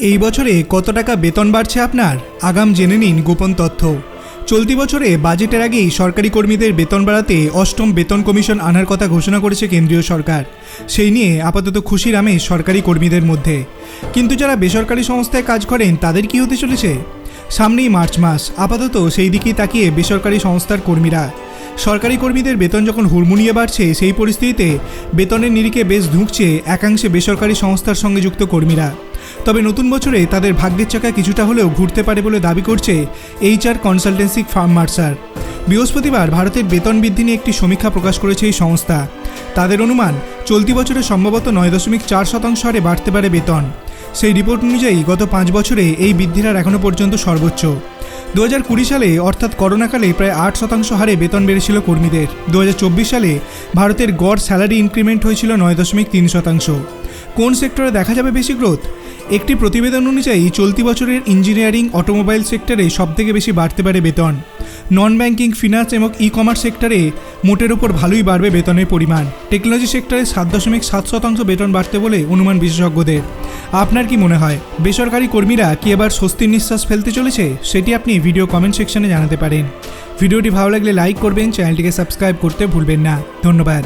এই বছরে কত টাকা বেতন বাড়ছে আপনার? আগাম জেনে নিন গোপন তথ্য। চলতি বছরে বাজেটের আগেই সরকারি কর্মীদের বেতন বাড়াতে অষ্টম বেতন কমিশন আনার কথা ঘোষণা করেছে কেন্দ্রীয় সরকার। সেই নিয়ে আপাতত খুশির আমেজ সরকারি কর্মীদের মধ্যে। কিন্তু যারা বেসরকারি সংস্থায় কাজ করেন, তাদের কি হতে চলেছে? সামনেই মার্চ মাস। আপাতত সেই দিকেই তাকিয়ে বেসরকারি সংস্থার কর্মীরা। সরকারি কর্মীদের বেতন যখন হুড়মুড়িয়ে বাড়ছে, সেই পরিস্থিতিতে বেতনের নিরিখে বেশ ধুঁকছে একাংশে বেসরকারি সংস্থার সঙ্গে যুক্ত কর্মীরা। তবে নতুন বছরে তাদের ভাগ্যের চাকা কিছুটা হলেও ঘুরতে পারে বলে দাবি করছে এইচআর কনসালটেন্সি ফার্ম মার্সার। বৃহস্পতিবার ভারতের বেতন বৃদ্ধি নিয়ে একটি সমীক্ষা প্রকাশ করেছে এই সংস্থা। তাদের অনুমান, চলতি বছরে সম্ভবত নয় দশমিক চার শতাংশ হারে বাড়তে পারে বেতন। সেই রিপোর্ট অনুযায়ী গত পাঁচ বছরে এই বৃদ্ধির হার এখনও পর্যন্ত সর্বোচ্চ। দু হাজার কুড়ি সালে, অর্থাৎ করোনাকালে প্রায় আট শতাংশ হারে বেতন বেড়েছিল কর্মীদের। দু সালে ভারতের গড় স্যালারি ইনক্রিমেন্ট হয়েছিল নয় দশমিক তিন শতাংশ। কোন সেক্টরে দেখা যাবে বেশি গ্রোথ একটি প্রতিবেদন অনুযায়ী, চলতি বছরের ইঞ্জিনিয়ারিং অটোমোবাইল সেক্টরে সবথেকে বেশি বাড়তে পারে বেতন। নন ব্যাংকিং ফিনান্স এবং ই কমার্স সেক্টরে মোটের ওপর ভালোই বাড়বে বেতনের পরিমাণ। টেকনোলজি সেক্টরে সাত দশমিক সাত শতাংশ বেতন বাড়তে বলে অনুমান বিশেষজ্ঞদের। আপনার কি মনে হয়, বেসরকারি কর্মীরা কি এবার স্বস্তির নিঃশ্বাস ফেলতে চলেছে? সেটি আপনি ভিডিও কমেন্ট সেকশনে জানাতে পারেন। ভিডিওটি ভালো লাগলে লাইক করবেন চ্যানেলটিকে সাবস্ক্রাইব করতে ভুলবেন না। ধন্যবাদ।